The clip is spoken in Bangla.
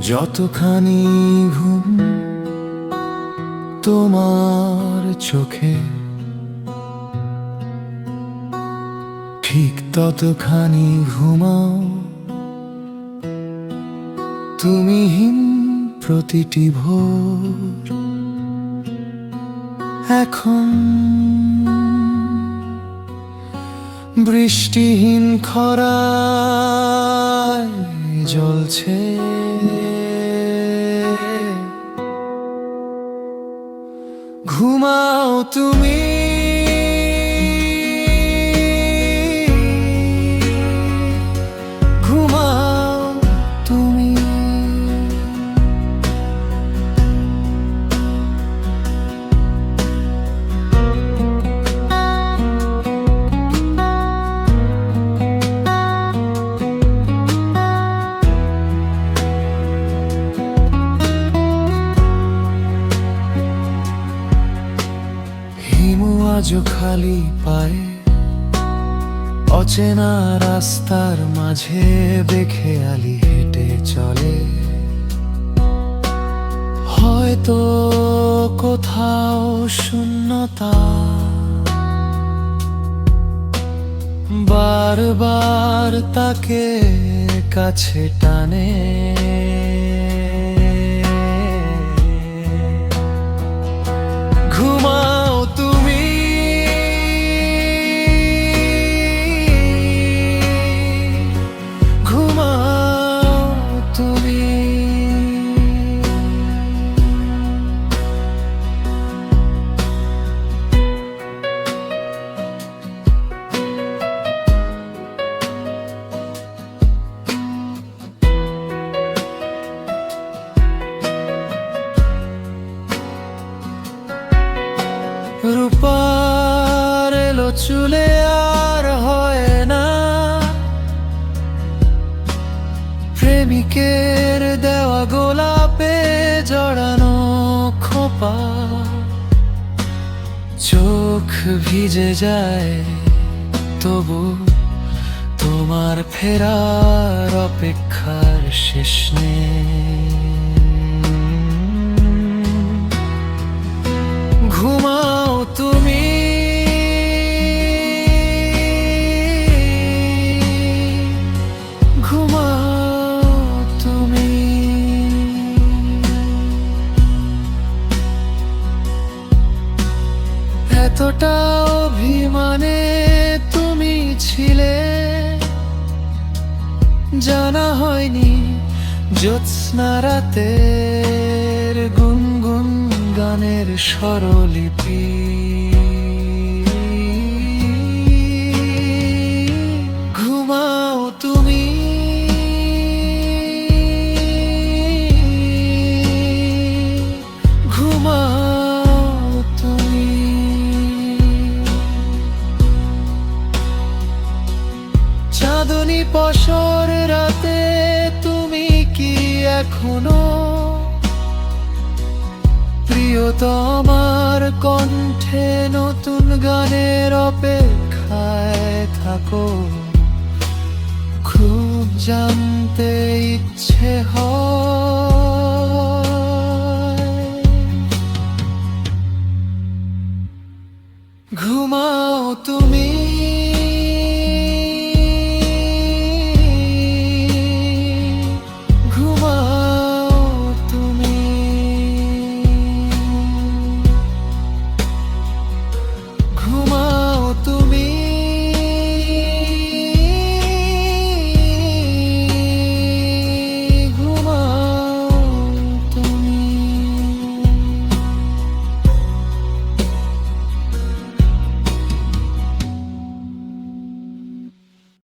যতখানি ঘুম তোমার চোখে ঠিক ততখানি ঘুমাও। তুমিহীন প্রতিটি ভোর। এখন বৃষ্টিহীন খরা জ্বলছে ঘুমাও তুমি আজও খালি পায়ে, অচেনা রাস্তার মাঝে দেখে আলি হেঁটে চলে। হয়তো কোথাও শূন্যতা, বারবার তাকে কাছে টানে। রূপার এলো চুলে আর হয় না। প্রেমিকের দেওয়া গোলাপে জড়ানো খোপা। চোখ ভিজে যায়, তবু তোমার ফেরার অপেক্ষার শেষ নেই। এতটা অভিমানে তুমি ছিলে। জানা হয়নি জ্যোৎস্না রাতের গুনগুন গানের স্বরলিপি। চাঁদনি পশর রাতে তুমি কি এখনও? প্রিয়তমার কণ্ঠে নতুন গানের অপেক্ষায় থাকো। খুব জানতে ইচ্ছে হয়। ঘুমাও তুমি।